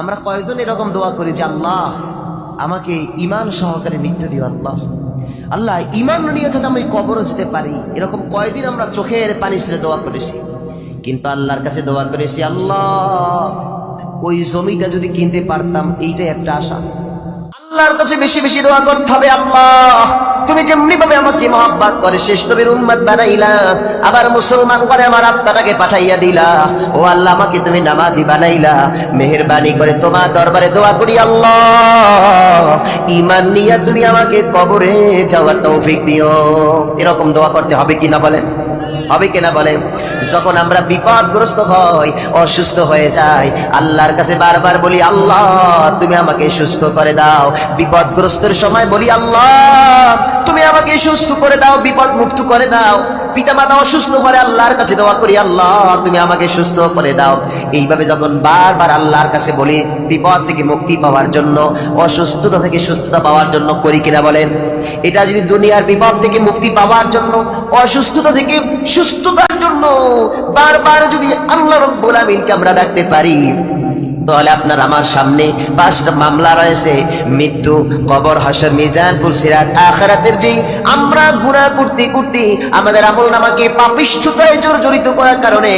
আমরা কয়জন এরকম দোয়া করি যে আল্লাহ, আমাকে ইমান সহকারে মৃত্যু দিও আল্লাহ। আল্লাহ ইমান নিয়ে যাতে আমি কবরও যেতে পারি, এরকম কয়দিন আমরা চোখের পানি ছেড়ে দোয়া করেছি। কিন্তু আল্লাহর কাছে দোয়া করেছি, আল্লাহ, ওই জমিটা যদি কিনতে পারতাম, এইটাই একটা আশা। আল্লাহর কাছে বেশি বেশি দোয়া করতে হবে, আল্লাহ। তুমি যেমনি ভাবে আমাকে মহাব্বাত করে, শেষ নবীর উম্মত বানাইলা, আবার মুসলমান করে আমার আত্মাটাকে পাঠাইয়া দিলা। ও আল্লাহ, আমাকে তুমি নামাজি বানাইলা, মেহেরবানি করে তোমার দরবারে দোয়া করি, আল্লাহ। ইমান নিয়ে তুমি আমাকে কবরে যাওয়ার তৌফিক দিও। এরকম দোয়া করতে হবে কিনা বলেন? হবে কিনা বলে যখন আমরা বিপদগ্রস্ত হই, অসুস্থ হয়ে যাই, আল্লাহর কাছে বারবার বলি, আল্লাহ, তুমি আমাকে সুস্থ করে দাও। বিপদগ্রস্তের সময় বলি, আল্লাহ, তুমি আমাকে সুস্থ করে দাও বিপদ মুক্ত করে দাও। পিতা মাতা অসুস্থ করে আল্লাহর কাছে দোয়া করি, আল্লাহ, তুমি আমাকে সুস্থ করে দাও। এইভাবে যখন বারবার আল্লাহর কাছে বলি, বিপদ থেকে মুক্তি পাওয়ার জন্য, অসুস্থতা থেকে সুস্থতা পাওয়ার জন্য করি কিনা বলেন? এটা যদি দুনিয়ার বিপদ থেকে মুক্তি পাওয়ার জন্য, অসুস্থতা থেকে সুস্থতার জন্য বারবার যদি আল্লাহ রব্বুল আমিনকে আমরা ডাকতে পারি তাহলে আপনার আমার সামনে পাঁচটা মামলা রয়েছে। মৃত্যু, কবর, হাসর, মিজান, পুলসিরাত, আখারাতের যেই আমরা গুনাহ করতে করতে আমাদের আমল নামাকে পাপিষ্ঠতায় জর্জরিত করার কারণে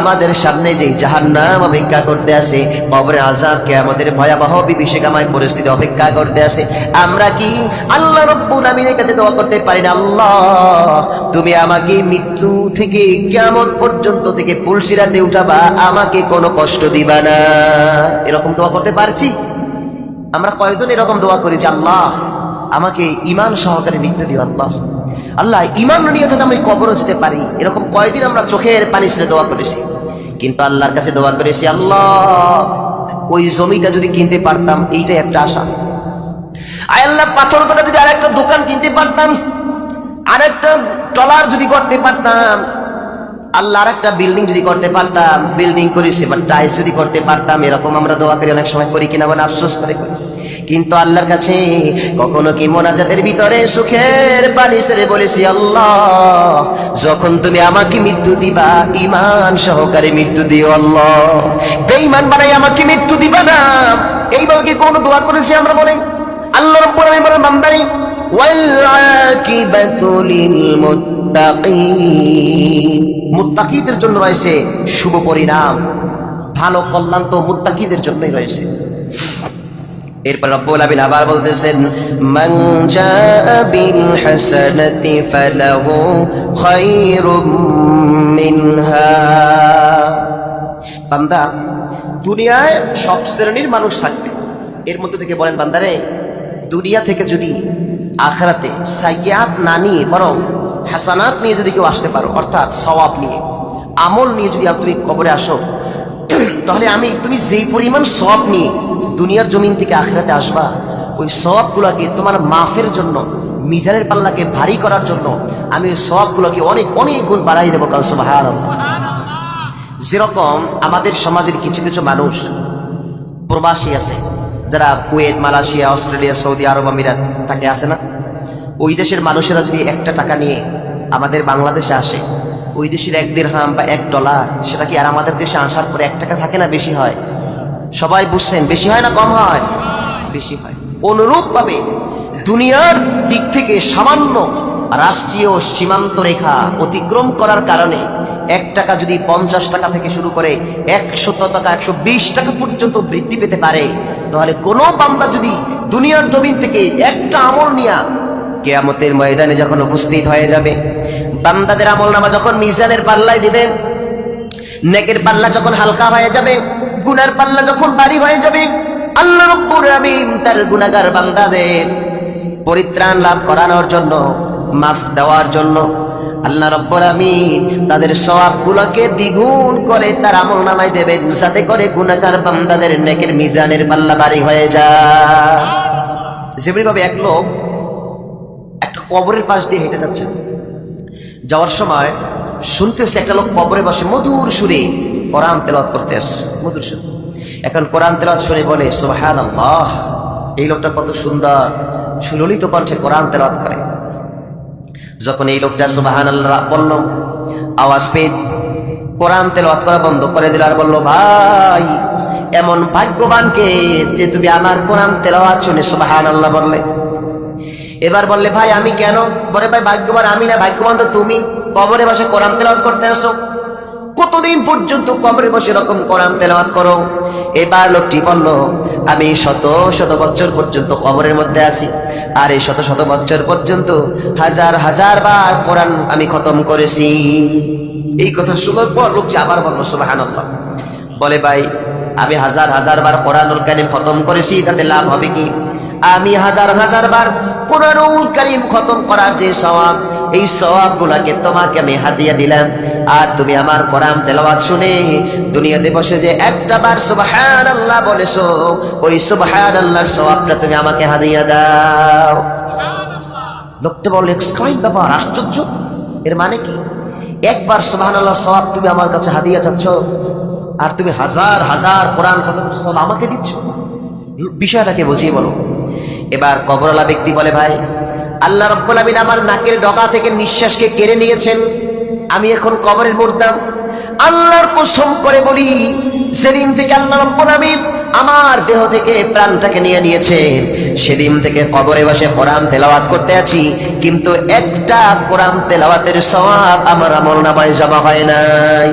আমাদের সামনে যেই জাহান্নাম অপেক্ষা করতে আসে, কবরের আজাবকে আমাদের ভয়াবহ বিভীষিকাময় পরিস্থিতি অপেক্ষা করতে আসে। আমরা কি আল্লাহ রব্বুল আমিনের কাছে দোয়া করতে পারি না? আল্লাহ, তুমি আমাকে মৃত্যু থেকে কেমন পর্যন্ত থেকে পুলসিরাতে উঠাবা, আমাকে কোনো কষ্ট দিবা না। এরকম দোয়া করতে পারছি? আমরা কয়জন এরকম দোয়া করি যে আল্লাহ, আমাকে ইমান সহকারে মৃত্যু দিও আল্লাহ। আল্লাহ ইমান নিয়ে যাতে আমি কবরও যেতে পারি, এরকম কয়দিন আমরা চোখের পানি ছেড়ে দোয়া করেছি? কিন্তু আল্লাহর কাছে দোয়া করেছি, আল্লাহ, ওই জমিটা যদি কিনতে পারতাম, এইটাই একটা আশা। আয় আল্লাহ পাথর করে যদি আরেকটা দোকান কিনতে পারতাম, আরেকটা টলার যদি করতে পারতাম আল্লাহ আরেকটা বিল্ডিং যদি করতে পারতাম বিল্ডিং করেছি বা টাইলস যদি করতে পারতাম, এরকম আমরা দোয়া করি, অনেক সময় করি কিনা বলে আফসোস করে করি। কিন্তু আল্লাহর কাছে কখনো কি মোনাজাতের ভিতরে সুখের পানি সেরে বলেছি, আল্লাহ, যখন তুমি আমাকে মৃত্যু দিবা ইমান সহকারে মৃত্যু দিও, আল্লাহ। বেঈমান বানাই আমাকে মৃত্যু দিবা না। এইভাবে কি কোনো দোয়া করেছি আমরা বলে আল্লাহ রব্বুল আলামিন বলেন, বান্দারি, ওয়াল আকিবাতু মুত্তাকিন। মুত্তাকিদের জন্য রয়েছে শুভ পরিণাম। ভালো কল্যাণ তো মুত্তাকিদের জন্যই রয়েছে। এরপর রব্বুল আবার বলতেছেন, মান মিনহা। বান্দা, দুনিয়ায় সব শ্রেণির মানুষ থাকবে। এর মধ্যে থেকে বলেন, বান্দারে, দুনিয়া থেকে যদি আখরাতে সাইয়াত না নিয়ে বরং হাসানাত নিয়ে যদি কেউ আসতে পারো, অর্থাৎ সওয়াব নিয়ে, আমল নিয়ে যদি তুমি কবরে আসো, তাহলে আমি তুমি যেই পরিমাণ সব নিয়ে দুনিয়ার জমিন থেকে আখরাতে আসবা, ওই সবগুলোকে তোমার মাফের জন্য, মিজানের পাল্লাকে ভারী করার জন্য আমি ওই সবগুলোকে অনেক অনেক গুণ বাড়াই দেবো কাল সুবাহান যেরকম আমাদের সমাজের কিছু কিছু মানুষ প্রবাসী আছে যারা কুয়েত, মালয়েশিয়া, অস্ট্রেলিয়া, সৌদি আরব, আমিরাত, তাকে আসে না? ওই দেশের মানুষেরা যদি একটা টাকা নিয়ে আমাদের বাংলাদেশে আসে, ওই দেশের এক দেড়হাম বা এক ডলার, সেটা কি আর আমাদের দেশে আসার পরে এক টাকা থাকে না বেশি হয়? সবাই বুঝছেন, বেশি হয় না কম হয়? বেশি হয়। অনুরূপভাবে দুনিয়ার দিক থেকে সামান্য রাষ্ট্রীয় সীমান্ত রেখা অতিক্রম করার কারণে এক টাকা যদি পঞ্চাশ টাকা থেকে শুরু করে একশত টাকা, একশো বিশ টাকা পর্যন্ত বৃদ্ধি পেতে পারে, তাহলে কোনো বান্দা যদি দুনিয়ার জমিন থেকে একটা আমল নিয়া কেয়ামতের ময়দানে যখন উপস্থিত হয়ে যাবে, বান্দাদের আমল নামা যখন মিজানের পাল্লায় দিবে নেকের পাল্লা যখন হালকা হয়ে যাবে, গুনার পাল্লা যখন বাড়ি হয়ে যাবে, আল্লাহ রব্বুর আমিন তার গুনাগার বান্দাদের পরিত্রাণ লাভ করানোর জন্য মাফ দেওয়ার জন্য আল্লাহ রব্বুল আমিন তাদের সওয়াবগুলোকে দ্বিগুণ করে তার আমল নামায় দেবেন, যাতে করে গুনাহগার বান্দাদের নেকের মিজানের পাল্লা ভারী হয়ে যায়। যেমনিভাবে এক লোক একটা কবরের পাশ দিয়ে হেঁটে যাচ্ছে। যাওয়ার সময় শুনতেছে একটা লোক কবরে বসে মধুর সুরে কোরআন তেলাওয়াত করতে আসছে। মধুর সুরে। এখন কোরআন তেলাওয়াত শুনে বলে সুবহান আল্লাহ এই লোকটা কত সুন্দর সুললিত কণ্ঠে কোরআন তেলাওয়াত করে। যখন এই লোকটা সুবাহান আল্লাহ বলল, আওয়াজ পেয়ে কোরআন তেলাওয়াত করা বন্ধ করে দিল আর বলল, ভাই, এমন ভাগ্যবানকে যে তুমি আমার কোরআন তেলাওয়াত শুনে সুবাহান আল্লাহ বললে? এবার বললে, ভাই, আমি কেন? বলে, ভাই, ভাগ্যবান আমি না, ভাগ্যবান তো তুমি। কবরে বসে কোরআন তেলাওয়াত করতে আসো। কতদিন পর্যন্ত কবরে বসে এরকম কোরআন তেলাওয়াত করো? এবার লোকটি বলল আমি শত শত বছর পর্যন্ত কবরের মধ্যে আছি। আর এই শত শত বছর পর্যন্ত হাজার হাজার বার কোরআন আমি খতম করেছি। এই কথা শোনার পর লোকটি আবার বলল, সুবহানাল্লাহ। বলে, ভাই, আমি হাজার হাজার বার কোরআনুল কারিম খতম করেছি, তাতে লাভ হবে কি? আমি হাজার হাজার বার কোরআনুল কারিম খতম করার যে সওয়াব এই সওয়াব গুলাকে তোমাকে আমি হাদিয়া দিলাম। আর তুমি আমার কোরআন তেলাওয়াত শুনে দুনিয়াতে বসে যে একটা বার সুবহানাল্লাহ বলেছ, ওই সুবহানাল্লাহর সওয়াবটা তুমি আমাকে হাদিয়া দাও। লোকটা বলল এক্সক্লাইম ব্যাপার, আশ্চর্য। এর মানে কি? একবার সুবহানাল্লাহর সওয়াব তুমি আমার কাছে হাদিয়া চাচ্ছ, আর তুমি হাজার হাজার কোরআন খতম সব আমাকে দিচ্ছ? বিষয়টাকে বুঝিয়ে বলো। এবার কবরওয়ালা ব্যক্তি বলে, ভাই আল্লাহ রব্বুল আমিন আমার নাকের ডগা থেকে নিঃশ্বাসকে কেড়ে নিয়েছেন। আমি এখন কবরের মরতাম আল্লাহর কসম করে বলি সেদিন থেকে আল্লাহ রব্বুল আমিন আমার দেহ থেকে প্রাণটাকে নিয়ে নিয়েছেন, সেদিন থেকে কবরে বসে কোরআন তেলাওয়াত করতে আছি, কিন্তু একটা কোরআন তেলাওয়াতের সওয়াব আমার আমল নামায় জমা হয় নাই।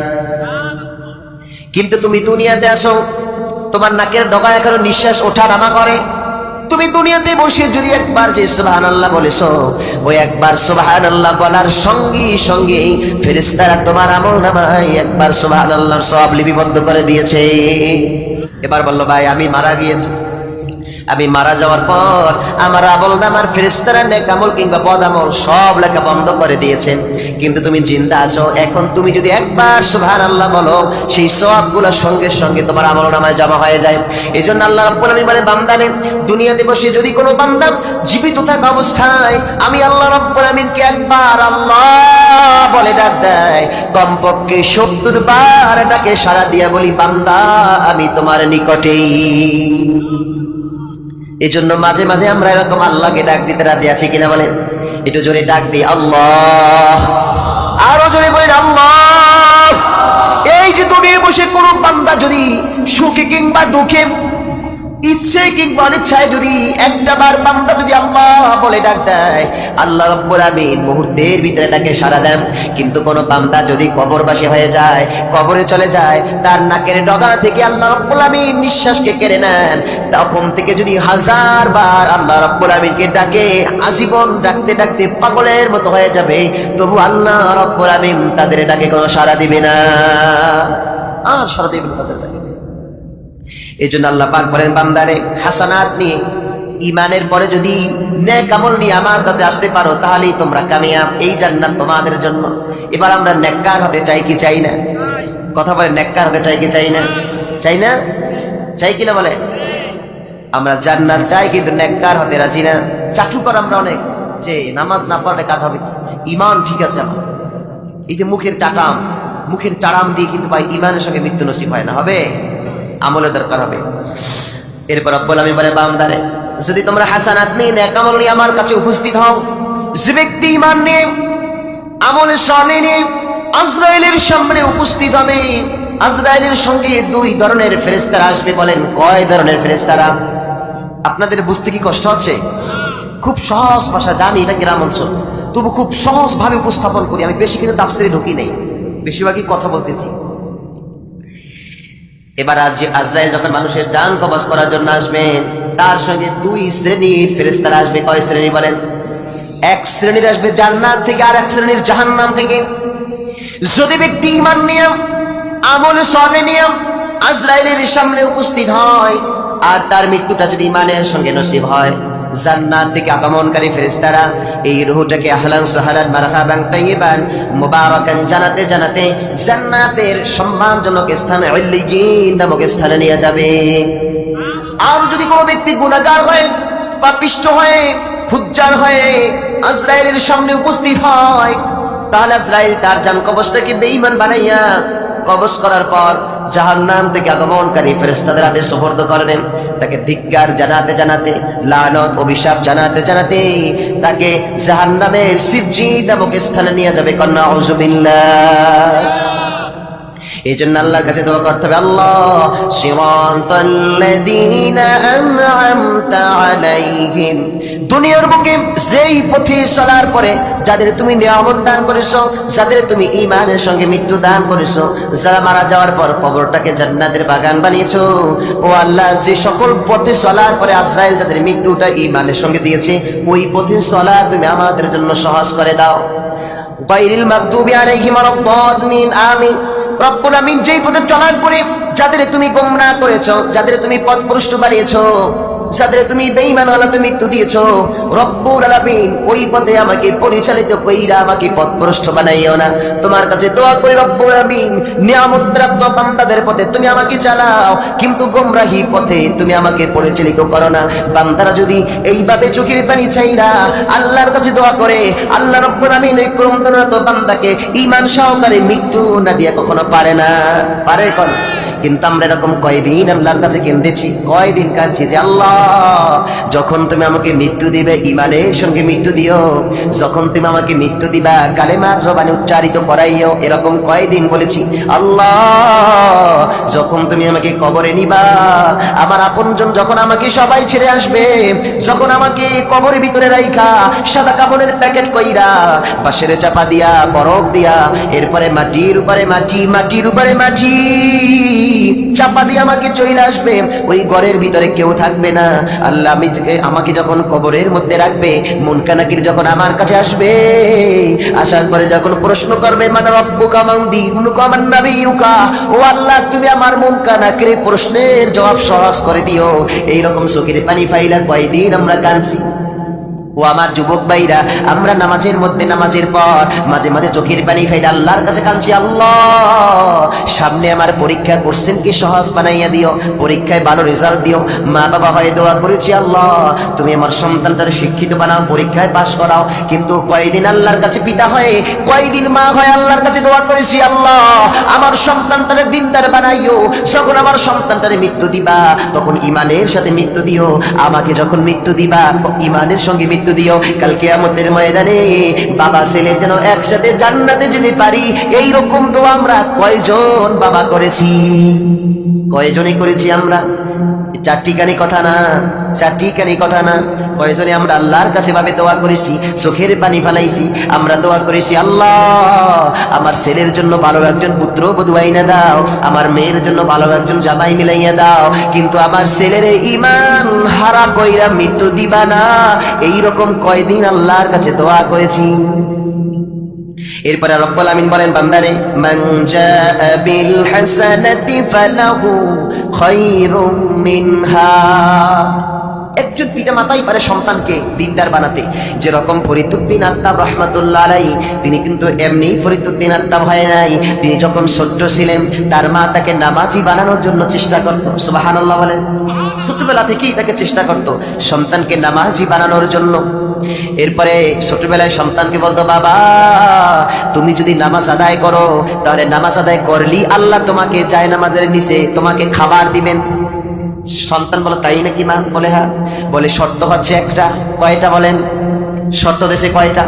কিন্তু তুমি দুনিয়াতে আসো তোমার নাকের ডগা এখনও নিঃশ্বাস ওঠা নামা করে। তুমি দুনিয়াতে বসে যদি একবার যে সোহান আল্লাহ বলেছ, ওই একবার সোহান আল্লাহ বলার সঙ্গে সঙ্গে ফেরিস্তারা তোমার আমল নামায় একবার সোহান আল্লাহর সব লিপিবদ্ধ করে দিয়েছে। এবার বলল, ভাই, আমি মারা গিয়েছি। আমি মারা যাওয়ার পর আমার আমল নামার ফেরেস্তারা নেক আমল কিংবা বদ আমল সব লেখা বন্ধ করে দিয়েছেন। কিন্তু তুমি জিন্দা আছো। এখন তুমি যদি একবার সুবহান আল্লাহ বলো, সেই সবগুলোর সঙ্গে সঙ্গে তোমার আমল নামায় জমা হয়ে যায়। এই জন্য আল্লাহ রব্বুল আলামিন বলে বান্দানে দুনিয়াতে বসে যদি কোনো বান্দা জীবিত থাকা অবস্থায় আমি আল্লাহ রব্বুল আলামিনকে একবার আল্লাহ বলে ডাক দেয়, কমপক্ষে সত্তর বার ডাকে সারা দিয়া বলি, বান্দা, আমি তোমার নিকটেই। এই জন্য মাঝে মাঝে আমরা এরকম আল্লাহকে ডাক দিতে রাজি আছি কিনা বলেন? একটু জোরে ডাক দিই, আল্লাহ। আরও জোরে বলেন, আল্লাহ। এই যে তুমি বসে কোনো বান্দা যদি সুখে কিংবা দুঃখে ইচ্ছে কিংবা অনিচ্ছায় যদি একটা বার বান্দা যদি আল্লাহ বলে ডাক দেয়, আল্লাহ রব্বুল আমিন মুহূর্তের ভিতরে ডাকে সারা দেন। কিন্তু কোনো বান্দা যদি কবরবাসী হয়ে যায়, কবরে চলে যায়, তার নাকের ডগা থেকে আল্লাহ রব্বুল আমিন নিঃশ্বাসকে কেড়ে নেন, তখন থেকে যদি হাজার বার আল্লাহ রব্বুল আমিনকে ডাকে, আজীবন ডাকতে ডাকতে পাগলের মতো হয়ে যাবে, তবু আল্লাহ রব্বুল আমিন তাদের ডাকে কোনো সাড়া দিবে না। আর সাড়া দিবে না তাদের। এই জন্য আল্লাহ পাক বলেন, বান্দারে, হাসানাত নিয়ে ইমানের পরে যদি নেক আমল নিয়ে আমার কাছে আসতে পারো, তাহলেই তোমরা কামিয়াব, এই জান্নাত তোমাদের জন্য। এবার আমরা নেককার হতে চাই কি চাই না? কথা বলে নেককার হতে চাই কি চাই না? চাই না? চাই কিনা বলে? আমরা জান্নাত চাই, কিন্তু নেককার হতে রাজি না। চাটুকর আমরা অনেক, যে নামাজ না পড়লে কাজ হবে কি? ইমান ঠিক আছে আমার। এই যে মুখের চাটাম, মুখের চাড়াম দিয়ে কিন্তু ভাই ইমানের সঙ্গে মৃত্যু নসিব হয় না, হবে? আমলের দরকার হবে। এরপর আব্বুল আমি বলে বামদারে যদি তোমরা হাসানাত নিয়ে নেক আমল নিয়ে আমার কাছে উপস্থিত হও, যে ব্যক্তি ইমান নিয়ে, আমলে সনে নিয়ে আজরাইলের সামনে উপস্থিত হবে আজরায়েলের সঙ্গে দুই ধরনের ফেরেস্তারা আসবে বলেন। কয় ধরনের ফেরেস্তারা আপনাদের বুঝতে কি কষ্ট আছে খুব সহজ ভাষা, জানি এটা গ্রাম অঞ্চল। তবু খুব সহজভাবে উপস্থাপন করি। আমি বেশি কিন্তু তাফসিরে ঢুকি নেই। বেশিরভাগই কথা বলতেছি। এবার আজ আজরাইল যখন মানুষের যান কবজ করার জন্য আসবেন তার সঙ্গে দুই শ্রেণির ফেরেস্তার আসবে। কয় শ্রেণি বলেন? এক শ্রেণির আসবে জান্নাত থেকে, আর এক শ্রেণির জাহান্নাম থেকে। যদি ব্যক্তি ইমান নিয়ম আমল সনে নিয়ম আজরাইলের সামনে উপস্থিত হয়, আর তার মৃত্যুটা যদি ইমানের সঙ্গে নসিব হয় জান্নাত থেকে আগমনকারী ফেরেশতারা, এই রুহটাকে আহলান সাহালান মারহাবান তাইয়িবান মুবারাকান জানাতে জানাতে জান্নাতের সম্মানজনক স্থানে ইল্লিয়িন নামক স্থানে নিয়ে যাবে। আর যদি কোনো ব্যক্তি গুণাগার হয়ে পাপিষ্ট হয়ে ফুজ্জার হয়ে আজরাইলের সামনে উপস্থিত হয়, তাহলে আজরাইল তার জান কবচটাকে বেঈমান বানাইয়া কবচ করার পর জাহান্নাম থেকে আগমনকারী ফেরেস্তাদের হাতে সুপর্দ করবেন তাকে ধিক্কার জানাতে জানাতে, লানত, অভিশাপ জানাতে জানাতে তাকে জাহান্নামের সিজ্জি নামক স্থানে নিয়ে যাবে। কন্যা অজুবিল্লাহ এই জন্য আল্লাহর কাছে দোয়া করতে হবে, আল্লাহ আলাইহিম। দুনিয়ার বুকে যেই পথে চলার পরে, যাদের তুমি নিয়ামত দান করেছ, যাদের তুমি ঈমানের সঙ্গে মৃত্যু দান করেছ, যারা মারা যাওয়ার পর কবরটাকে জান্নাতের বাগান বানিয়েছো, ও আল্লাহ, যে সকল পথে চলার পরে আশ্রাইল যাদের মৃত্যুটা ঈমানের সঙ্গে দিয়েছে, ওই পথে চলা তুমি আমাদের জন্য সহজ করে দাও। গায়রিল মাগদুবি আলাইহিম ওয়ালাদ-দাল্লিন আমিন। রব্বুল আমিন যেই পথে চলার পরে যাদের তুমি গোমরা করেছ যাদের তুমি পথ বানিয়েছো যাদের তুমি বেঈমান হলা তুমি মৃত্যু দিয়েছ। রব্বুল আলামিন ওই পথে আমাকে পরিচালিত কইরা আমাকে পথ ভ্রষ্ট বানাইও না। তোমার কাছে দোয়া করি রব্বুল আলামিন, নিয়ামত প্রাপ্ত বান্দাদের পথে তুমি আমাকে চালাও, কিন্তু গোমরাহি পথে তুমি আমাকে পরিচালিত করো না। বান্দারা যদি এইভাবে চোখের পানি চাইরা আল্লাহর কাছে দোয়া করে, আল্লাহ রব্বুল আমিন ওই ক্রমদনত বান্দাকে ঈমান সহকারে মৃত্যু না দিয়া কখনো পারে না। পারে কোন কিন্তু আমরা এরকম কয়দিন আল্লাহর কাছে কেন্দেছি কয়দিন কাঁদছি যে আল্লাহ, যখন তুমি আমাকে মৃত্যু দিবে ইমানের সঙ্গে মৃত্যু দিও, যখন তুমি আমাকে মৃত্যু দিবা কালেমার জবানে উচ্চারিত করাইও, এরকম কয়দিন বলেছি, আল্লাহ, যখন তুমি আমাকে কবরে নিবা, আমার আপনজন যখন আমাকে সবাই ছেড়ে আসবে, যখন আমাকে কবরের ভিতরে রাইখা, সাদা কাপড়ের প্যাকেট কইরা, বাঁশের চাপা দিয়া বরফ দিয়া, এরপরে মাটির উপরে মাটি, মাটির উপরে মাটি চাপা দিয়ে আমাকে চলে আসবে। ওই ঘরের ভিতরে কেউ থাকবে না। আল্লাহ আমি আমাকে যখন কবরের মধ্যে রাখবে মুনকানাকির যখন আমার কাছে আসবে, আসার পরে যখন প্রশ্ন করবে মানে রব্বু কামান দি উনুকামান নাবি ইউকা ও আল্লাহ, তুমি আমার মুনকানাকির প্রশ্নের জবাব সহজ করে দিও। এইরকম চোখের পানি ফাইলা কয়দিন আমরা কানছি ও আমার যুবক ভাইরা, আমরা নামাজের মধ্যে নামাজের পর মাঝে মাঝে চোখের পানি ফেলে আল্লাহর কাছে কাঁদছি, আল্লাহ। সামনে আমার পরীক্ষা করছেন কি সহজ বানাইয়া দিও, পরীক্ষায় ভালো রেজাল্ট দিও। মা বাবা হয়ে দোয়া করেছি, আল্লাহ। তুমি আমার সন্তানটার শিক্ষিত বানাও, পরীক্ষায় পাশ করাও। কিন্তু কয়দিন আল্লাহর কাছে পিতা হয়ে, কয়দিন মা হয়ে আল্লাহর কাছে দোয়া করেছি, আল্লাহ। আমার সন্তানটারে দিনদার বানাইও, যখন আমার সন্তানটারে মৃত্যু দিবা, তখন ইমানের সাথে মৃত্যু দিও। আমাকে যখন মৃত্যু দিবা, ইমানের সঙ্গে মৃত্যু দিও। কালকে আমাদের ময়দানে বাবা, ছেলে যেন একসাথে জান্নাতে যেতে পারি এই রকম তো আমরা কয়জন বাবা করেছি? কয়জনে করেছি আমরা? চারটি কানি কথা না চারটি কানি কথা না। কয়জনে আমরা আল্লাহর কাছে ভাবে দোয়া করেছি, চোখের পানি ফালাইছি, আমরা দোয়া করেছি, আল্লাহ, আমার ছেলের জন্য ভালো একজন পুত্র বধু আইনা দাও, আমার মেয়ের জন্য ভালো একজন জামাই মিলাইয়া দাও, কিন্তু আমার ছেলের ইমান হারা কইরা মৃত্যু দিবা না। এইরকম কয়দিন আল্লাহর কাছে দোয়া করেছি। এরপরে রব্বুল আমিন বলেন, বান্দারে বিল হাসানাতি ফালাহু খায়রুম মিনহা। একজন পিতা মাতাই পারে সন্তানকে দিনদার বানাতে। যেরকম ফরিদুদ্দিন আত্তাব রহমাতুল্লাহ আলাই তিনি কিন্তু এমনি ফরিদুদ্দিন আত্তাব হয় নাই। তিনি যখন ছোট্ট ছিলেন, তার মা তাকে নামাজি বানানোর জন্য চেষ্টা করত। সুবহানাল্লাহ বলেন। ছোটবেলা থেকেই তাকে চেষ্টা করত সন্তানকে নামাজি বানানোর জন্য। এরপরে ছোটবেলায় সন্তানকে বলতো, বাবা, তুমি যদি নামাজ আদায় করো, তাহলে নামাজ আদায় করলি আল্লাহ তোমাকে যায় নামাজের নিচে তোমাকে খাবার দিবেন। সন্তান বলে, তাই নাকি মা? বলে হ্যাঁ। বলে, শর্ত হচ্ছে একটা। কয়টা বলেন? শর্ত দেশে কয়টা?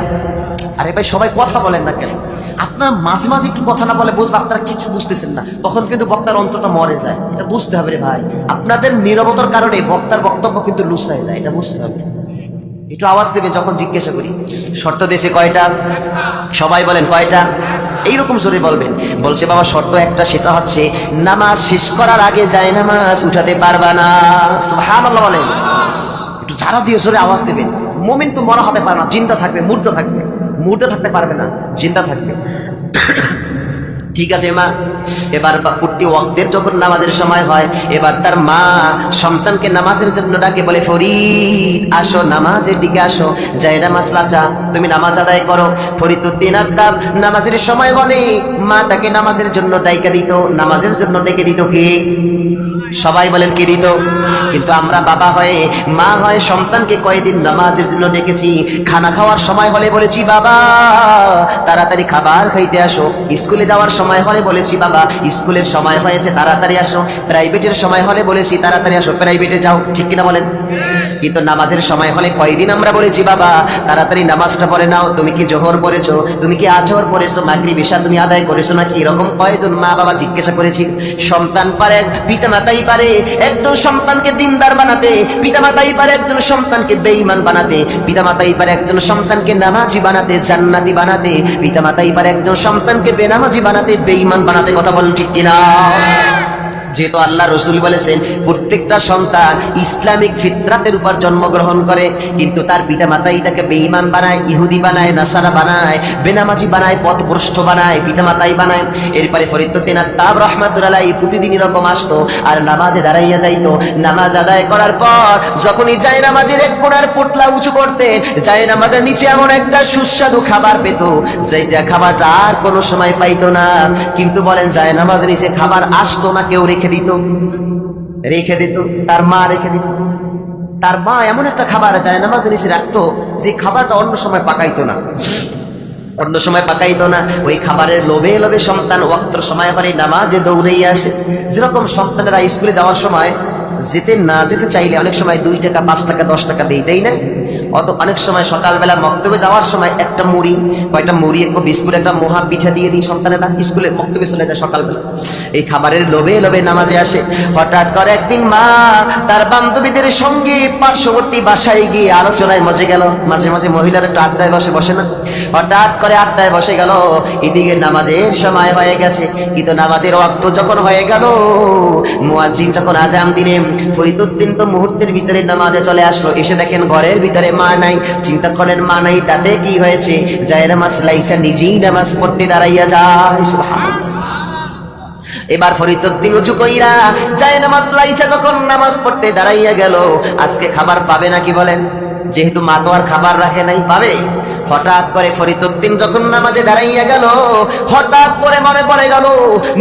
আরে ভাই, সবাই কথা বলেন না কেন? আপনার মাঝে মাঝে একটু কথা না বলে বুঝবে, আপনারা কিছু বুঝতেছেন না। তখন কিন্তু বক্তার অন্তরটা মরে যায়। এটা বুঝতে হবে রে ভাই। আপনাদের নিরবতার কারণে বক্তার বক্তব্য কিন্তু লুস হয়ে যায়, এটা বুঝতে হবে। একটু আওয়াজ দেবে যখন জিজ্ঞাসা করি। শর্ত দেশে কয়টা? সবাই বলেন কয়টা? এইরকম জোরে বলবেন। বলছে, বাবা, শর্ত একটা, সেটা হচ্ছে নামাজ শেষ করার আগে যায় নামাজ উঠাতে পারবা না। সুবহানাল্লাহ বলেন। একটু ঝাড়া দিয়ে জোরে আওয়াজ দেবেন। মোমিন তো মরা হতে পারে না, জিন্দা থাকবে মুর্দা থাকবে। মুর্দা থাকতে পারবে না চিন্তা থাকবে। ঠিক আছে, মা। এবার প্রতি ওয়াক্তের যখন নামাজের সময় হয়, এবার তার মা সন্তানকে নামাজের জন্য ডাকে, বলে, ফরিদ, আসো, নামাজের দিকে আসো। যাই নামাজ লাচা তুমি নামাজ আদায় করো। ফরিদ উদ্দিন আদাব নামাজের সময় বলে মা তাকে নামাজের জন্য ডাইকা দিত, নামাজের জন্য ডেকে দিত কে? সবাই বলেন, কে দিত? কিন্তু আমরা বাবা হয়ে, মা হয় সন্তানকে কয়েকদিন নামাজের জন্য ডেকেছি। খানা খাওয়ার সময় হলে বলেছি, বাবা, তাড়াতাড়ি খাবার খাইতে আসো। স্কুলে যাওয়ার সময় হলে বলেছি, বাবা, স্কুলের সময় হয়েছে, তাড়াতাড়ি আসো। প্রাইভেটের সময় হলে বলেছি, তাড়াতাড়ি আসো। প্রাইভেটে যাও, ঠিক কিনা বলেন? কিন্তু নামাজের সময় হলে কয়দিন আমরা বলেছি, বাবা, তাড়াতাড়ি নামাজটা পড়ে নাও, তুমি কি জোহর পড়েছো? তুমি কি আজহর পড়েছো? মাগরি বিশা তুমি আদায় করেছ নাকি? এরকম কয়জন মা বাবা জিজ্ঞাসা করেছি। সন্তান পারে পিতা মাতাই পারে একজন সন্তানকে দিনদার বানাতে পিতা মাতাই পারে একজন সন্তানকে বেঈমান বানাতে পিতা মাতাই পারে একজন সন্তানকে নামাজি বানাতে, জান্নাতি বানাতে পিতা মাতাই পারে একজন সন্তানকে বেনামাজি বানাতে, বেঈমান বানাতে, কথা বলেন ঠিক কিনা? যেহেতু আল্লাহ রসুল বলেছেন, প্রত্যেকটা সন্তান ইসলামিক ফিতরাতের উপর জন্মগ্রহণ করে, কিন্তু তার পিতা মাতাই তাকে বেঈমান বানায়, ইহুদি বানায়, নাসারা বানায়, বেনামাজি বানায়, পথভ্রষ্ট বানায় পিতা মাতাই বানায়। এরপরে ফরিদ্দিন তাব রহমাতুল্লাহ প্রতিদিন এরকম আসতো আর নামাজে দাঁড়াইয়া যাইতো। নামাজ আদায় করার পর যখনই যায় নামাজের এক কোণার পোটলা উঁচু করতেন যায় নামাজের নিচে এমন একটা সুস্বাদু খাবার পেত যেটা খাবারটা আর কোনো সময় পাইতো না। কিন্তু বলেন যায় নামাজের নিচে খাবার আসতো না কেউ রেখে দিত, রেখে দিত, তার মা রেখে দিত। তার মা এমন একটা খাবার যায় নামাজের নিচে রাখতো, যে খাবারটা অন্য সময় পাকাইতো না। অন্য সময় পাকাইতো না। ওই খাবারের লোভে লোভে সন্তান ওয়াক্তর সময় আবার এই নামাজে দৌড়েই আসে। যেরকম সন্তানেরা স্কুলে যাওয়ার সময় যেতে না যেতে চাইলে অনেক সময় দুই টাকা, পাঁচ টাকা, দশ টাকা দেই দেই না। অত অনেক সময় সকালবেলা মক্তবে যাওয়ার সময় একটা মুড়ি কয়েকটা মুড়ি, একটু বিস্কুট, একটা মহা পিঠা দিয়ে দিই সন্তানেরা স্কুলে, মক্তবে চলে যায় সকালবেলা। এই খাবারের লোভে লোভে নামাজে আসে। হঠাৎ করে একদিন মা তার বান্ধবীদের সঙ্গে পার্শ্ববর্তী বাসায় গিয়ে আলোচনায় মজে গেল। মাঝে মাঝে মহিলারা একটু আড্ডায় বসে বসে না? হঠাৎ করে আড্ডায় বসে গেল। এদিকে নামাজের সময় হয়ে গেছে। কিন্তু নামাজের অর্থ যখন হয়ে গেল, মুয়াজ্জিন যখন আজাম দিলেন ফরিদুদ্দিন তো মুহূর্তের ভিতরে নামাজে চলে আসলো। এসে দেখেন ঘরের ভিতরে মা নাই, চিন্তা করেন মা নাই, তাতে কি হয়েছে? জায়ের নামাজ লাইসা নিজেই নামাজ পড়তে দাঁড়াইয়া যায় এবার ফরিদুদ্দিন উঁচু কইরা যায় নামাজ লাইছা যখন নামাজ পড়তে দাঁড়াইয়া গেল, আজকে খাবার পাবে নাকি বলেন? যেহেতু মা তো আর খাবার রাখে নাই, পাবে? হঠাৎ করে ফরিদুদ্দিন যখন নামাজে দাঁড়াইয়া গেল, হঠাৎ করে মনে পড়ে গেল,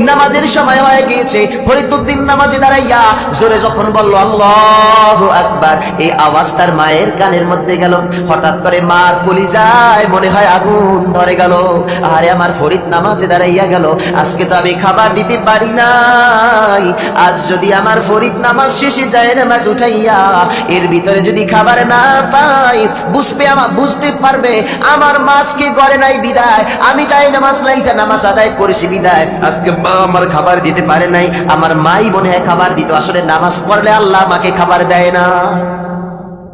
নামাজের সময় হয়ে গিয়েছে। ফরিদুদ্দিন নামাজে দাঁড়াইয়া জোরে যখন বলল, আল্লাহ আকবার, এই আওয়াজ তার মায়ের কানের মধ্যে গেল। হঠাৎ করে মার কলিজায় মনে হয় আগুন ধরে গেল। আরে আমার ফরিদ নামাজে দাঁড়াইয়া গেল, আজকে তো আমি খাবার দিতে পারি নাই। আজ যদি আমার ফরিদ নামাজ শেষে যায় নামাজ উঠাইয়া, এর ভিতরে যদি খাবার না পাই, বুঝবে আমার, বুঝতে পারবে আমার মাছকে করে নাই বিদায়? আমি যাই নামাজ লাইছে নামাজ আদায় করেছি বিদায়। আজকে মা আমার খাবার দিতে পারে নাই, আমার মাই হয় খাবার দিত। আসলে নামাজ পড়লে আল্লাহ মাকে খাবার দেয় না।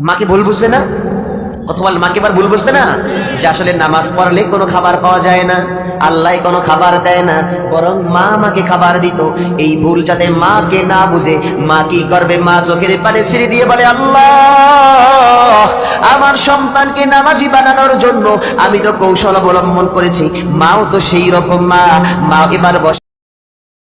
মাকে ভুল বুঝবে না? অথবা মাকে এবার ভুল বুঝবে না? যে আসলে নামাজ পড়লে কোনো খাবার পাওয়া যায় না, আল্লাহ কোনো খাবার দেয় না, বরং মা মাকে খাবার দিত। এই ভুল যাতে মাকে না বুঝে, মা কি করবে? মা চোখের পানে ছিঁড়ে দিয়ে বলে, আল্লাহ, আমার সন্তানকে নামাজি বানানোর জন্য আমি তো কৌশল অবলম্বন করেছি। মাও তো সেই রকম মা। মা এবার বসে